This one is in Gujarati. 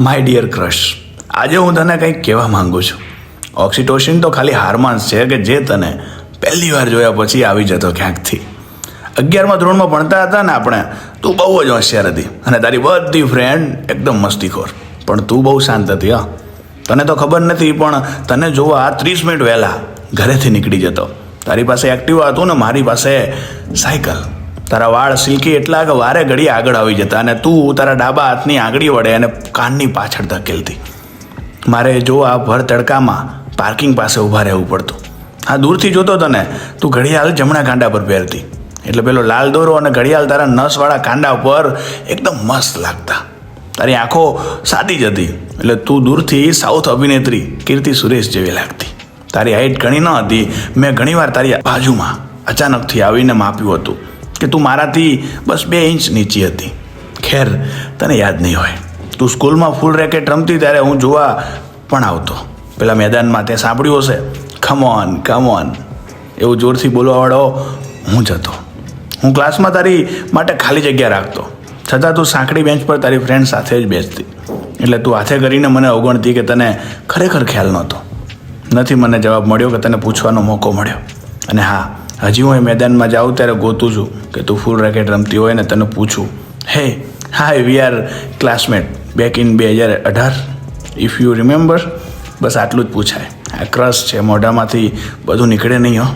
માય ડિયર ક્રશ આજે હું તને કંઈક કહેવા માંગુ છું. ઓક્સિટોસિન તો ખાલી હાર્મોન્સ છે કે જે તને પહેલી વાર જોયા પછી આવી જતો ક્યાંકથી. અગિયારમાં ધોરણમાં ભણતા હતા ને આપણે, તું બહુ જ હોશિયાર હતી અને તારી બધી ફ્રેન્ડ એકદમ મસ્તીખોર. પણ તું બહુ શાંત હતી, હા. તને તો ખબર નથી, પણ તને જોવા ત્રીસ મિનિટ વહેલા ઘરેથી નીકળી જતો. તારી પાસે એક્ટિવા હતું ને મારી પાસે સાયકલ તારા વાળ સિલ્કી એટલા કે વારે ઘડી આગળ આવી જતા અને તું તારા ડાબા હાથની આંગળી વડે અને કાનની પાછળ ધકેલતી. મારે જો આ ભર તડકામાં પાર્કિંગ પાસે ઊભા રહેવું પડતું. હા દૂરથી જોતો તને, તું ઘડિયાળ જમણા કાંડા પર પહેરતી. એટલે પેલો લાલ દોરો અને ઘડિયાળ તારા નસવાળા કાંડા પર એકદમ મસ્ત લાગતા. તારી આંખો સાદી જ હતી. એટલે તું દૂરથી સાઉથ અભિનેત્રી કીર્તિ સુરેશ જેવી લાગતી. તારી હાઈટ ઘણી ન હતી. મેં ઘણીવાર તારી બાજુમાં અચાનકથી આવીને માપ્યું હતું. કે તું મારાથી બસ બે ઇંચ નીચી હતી. ખેર, તને યાદ નહીં હોય. તું સ્કૂલમાં ફૂલ રેકેટ રમતી ત્યારે હું જોવા પણ આવતો. પેલા મેદાનમાં તે સાંભળ્યું હશે. ખમોન કમોન કમ એવું જોરથી બોલવાવાળો હું જ હતો. હું ક્લાસમાં તારી માટે ખાલી જગ્યા રાખતો. છતાં તું સાંકડી બેન્ચ પર તારી ફ્રેન્ડ સાથે જ બેસતી. એટલે તું હાથે કરીને મને અવગણતી કે તને ખરેખર ખ્યાલ નહોતો. નથી મને જવાબ મળ્યો કે તને પૂછવાનો મોકો મળ્યો. અને હા હજી હું એ મેદાનમાં જાઉં ત્યારે ગોતું છું કે તું ફૂલ રેકેટ રમતી હોય ને તને પૂછું. Hey hi we are classmate back in બે હજાર અઢાર. ઇફ યુ રિમેમ્બર બસ આટલું જ પૂછાય. આ ક્રશ છે, મોઢામાંથી બધું નીકળે નહીં હો.